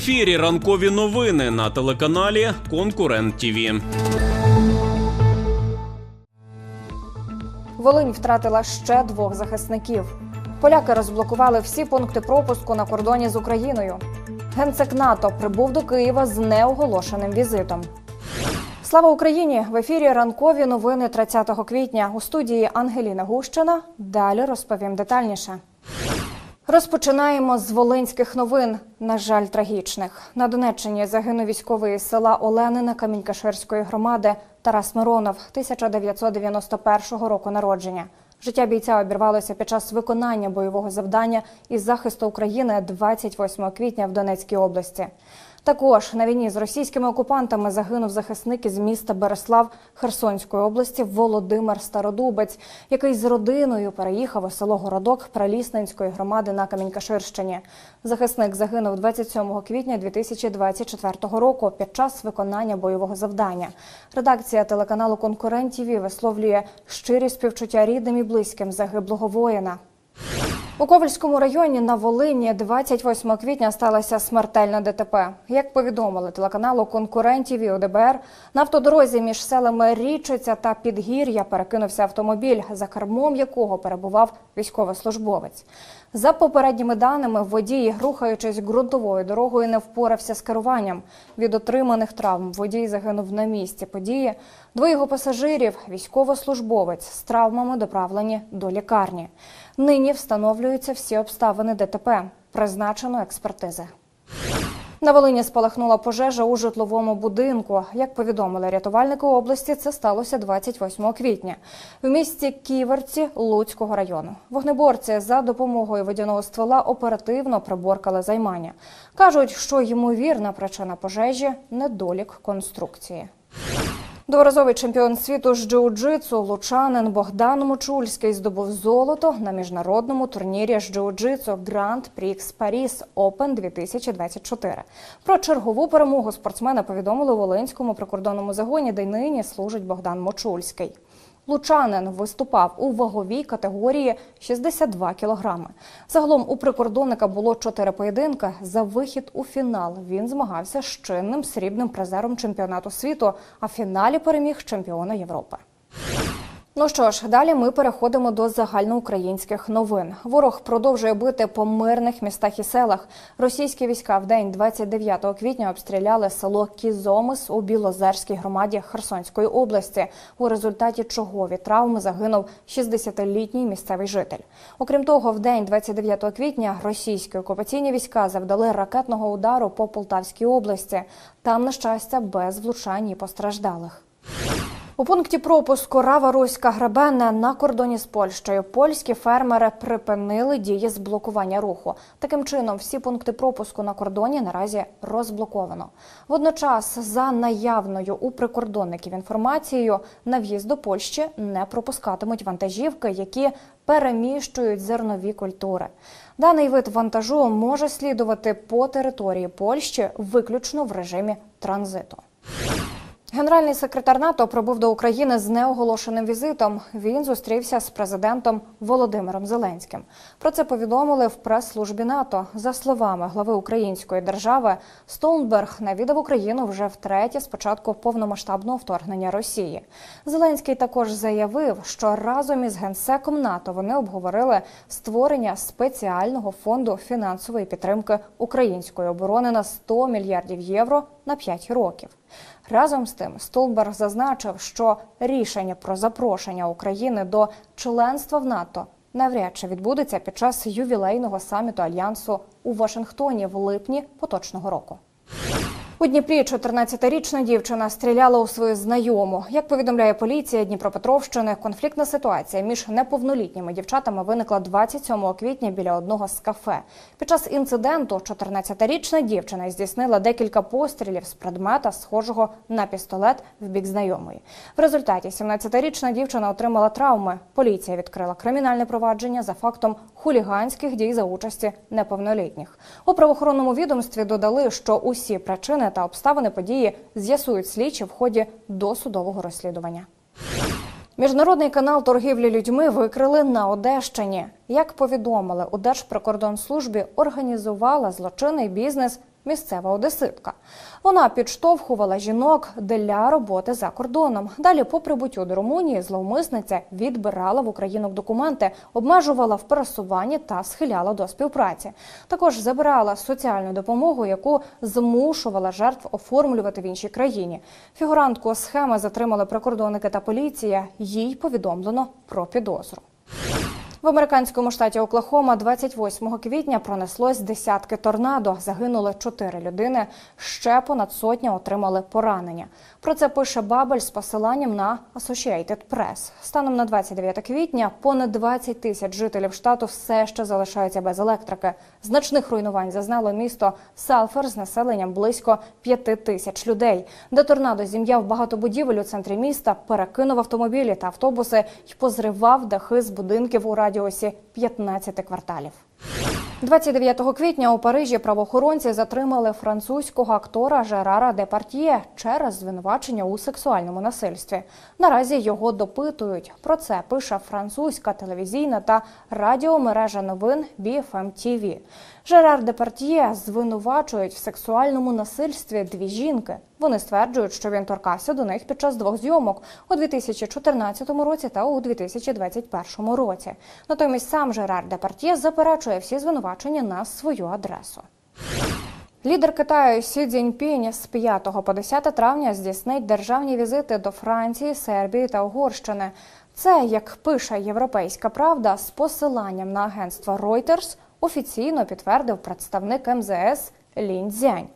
ефірі ранкові новини на телеканалі Конкурент ТІВІ. Волинь втратила ще двох захисників. Поляки розблокували всі пункти пропуску на кордоні з Україною. Генсек НАТО прибув до Києва з неоголошеним візитом. Слава Україні! В ефірі ранкові новини 30 квітня у студії Ангеліна Гущина. Далі розповім детальніше. Розпочинаємо з волинських новин. На жаль, трагічних. На Донеччині загинув військовий із села Оленина Камінькаширської громади Тарас Миронов, 1991 року народження. Життя бійця обірвалося під час виконання бойового завдання із захисту України 28 квітня в Донецькій області. Також на війні з російськими окупантами загинув захисник із міста Береслав Херсонської області Володимир Стародубець, який з родиною переїхав у село Городок Прилісненської громади на Камінькаширщині. Захисник загинув 27 квітня 2024 року під час виконання бойового завдання. Редакція телеканалу Конкурент ТІВІ висловлює щирі співчуття рідним і близьким загиблого воїна. У Ковальському районі на Волині 28 квітня сталося смертельне ДТП. Як повідомили телеканалу конкурентів і ОДБР, на автодорозі між селами Річиця та Підгір'я перекинувся автомобіль, за кермом якого перебував військовослужбовець. За попередніми даними, водій, рухаючись ґрунтовою дорогою, не впорався з керуванням. Від отриманих травм водій загинув на місці події. Двоє його пасажирів, військовослужбовець з травмами доправлені до лікарні. Нині встановлюються всі обставини ДТП. Призначено експертизи. На Волині спалахнула пожежа у житловому будинку. Як повідомили рятувальники області, це сталося 28 квітня в місті Ківерці Луцького району. Вогнеборці за допомогою водяного ствола оперативно приборкали займання. кажуть, що ймовірна причина пожежі недолік конструкції. Дворазовий чемпіон світу з джиу-джитсу лучанин Богдан Мочульський здобув золото на міжнародному турнірі з джиу-джитсу Гранд Прікс Паріс Open 2024. Про чергову перемогу спортсмена повідомили у Волинському прикордонному загоні, де нині служить Богдан Мочульський. Лучанин виступав у ваговій категорії 62 кілограми. Загалом у прикордонника було чотири поєдинки. За вихід у фінал він змагався з чинним срібним призером чемпіонату світу, а в фіналі переміг чемпіона Європи. Ну що ж, далі ми переходимо до загальноукраїнських новин. Ворог продовжує бити по мирних містах і селах. Російські війська в день 29 квітня обстріляли село Кізомис у Білозерській громаді Херсонської області, у результаті чого від травми загинув 60-літній місцевий житель. Окрім того, в день 29 квітня російські окупаційні війська завдали ракетного удару по Полтавській області. Там, на щастя, без влучань і постраждалих. У пункті пропуску Рава Руська Гребенна на кордоні з Польщею польські фермери припинили дії з блокування руху. Таким чином, всі пункти пропуску на кордоні наразі розблоковано. Водночас, за наявною у прикордонників інформацією, на в'їзд до Польщі не пропускатимуть вантажівки, які переміщують зернові культури. Даний вид вантажу може слідувати по території Польщі виключно в режимі транзиту. Генеральний секретар НАТО прибув до України з неоголошеним візитом. Він зустрівся з президентом Володимиром Зеленським. Про це повідомили в прес-службі НАТО. За словами глави української держави, Стоунберг навідав Україну вже втретє з початку повномасштабного вторгнення Росії. Зеленський також заявив, що разом із генсеком НАТО вони обговорили створення спеціального фонду фінансової підтримки української оборони на 100 мільярдів євро на 5 років. Разом з тим, Столберг зазначив, що рішення про запрошення України до членства в НАТО навряд чи відбудеться під час ювілейного саміту альянсу у Вашингтоні в липні поточного року. У Дніпрі 14-річна дівчина стріляла у свою знайому. Як повідомляє поліція Дніпропетровщини, конфліктна ситуація між неповнолітніми дівчатами виникла 27 квітня біля одного з кафе. Під час інциденту 14-річна дівчина здійснила декілька пострілів з предмета, схожого на пістолет в бік знайомої. В результаті 17-річна дівчина отримала травми. Поліція відкрила кримінальне провадження за фактом хуліганських дій за участі неповнолітніх. У правоохоронному відомстві додали, що усі причини та обставини події з'ясують слідчі в ході досудового розслідування. Міжнародний канал торгівлі людьми викрили на Одещині. Як повідомили, у Держприкордонслужбі організувала злочинний бізнес місцева одеситка. Вона підштовхувала жінок для роботи за кордоном. Далі, по прибуттю до Румунії, зловмисниця відбирала в українок документи, обмежувала в пересуванні та схиляла до співпраці. Також забирала соціальну допомогу, яку змушувала жертв оформлювати в іншій країні. Фігурантку схеми затримали прикордонники та поліція. Їй повідомлено про підозру. В американському штаті Оклахома 28 квітня пронеслось десятки торнадо. Загинули чотири людини. Ще понад сотня отримали поранення. Про це пише Бабель з посиланням на Associated Press. Станом на 29 квітня понад 20 тисяч жителів штату все ще залишаються без електрики. Значних руйнувань зазнало місто Салфер з населенням близько 5 тисяч людей, де торнадо зім'яв багато будівель у центрі міста, перекинув автомобілі та автобуси й позривав дахи з будинків у радіусі 15 кварталів. 29 квітня у Парижі правоохоронці затримали французького актора Жерара Департьє через звинувачення у сексуальному насильстві. Наразі його допитують. Про це пише французька телевізійна та радіомережа новин BFM TV. Жерар Департьє звинувачують в сексуальному насильстві дві жінки. Вони стверджують, що він торкався до них під час двох зйомок у 2014 році та у 2021 році. Натомість сам Жерар Департьє заперечує всі звинувачення на свою адресу. Лідер Китаю Сі Цзіньпінь з 5 по 10 травня здійснить державні візити до Франції, Сербії та Угорщини. Це, як пише Європейська Правда, з посиланням на агентство Reuters офіційно підтвердив представник МЗС Лінь Цзянь.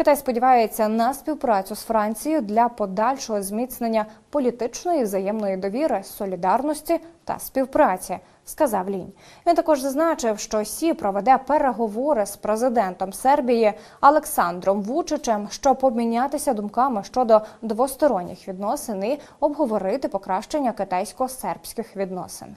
Китай сподівається на співпрацю з Францією для подальшого зміцнення політичної взаємної довіри, солідарності та співпраці, сказав Лінь. Він також зазначив, що Сі проведе переговори з президентом Сербії Олександром Вучичем, щоб обмінятися думками щодо двосторонніх відносин і обговорити покращення китайсько-сербських відносин.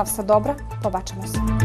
На все добре, побачимось.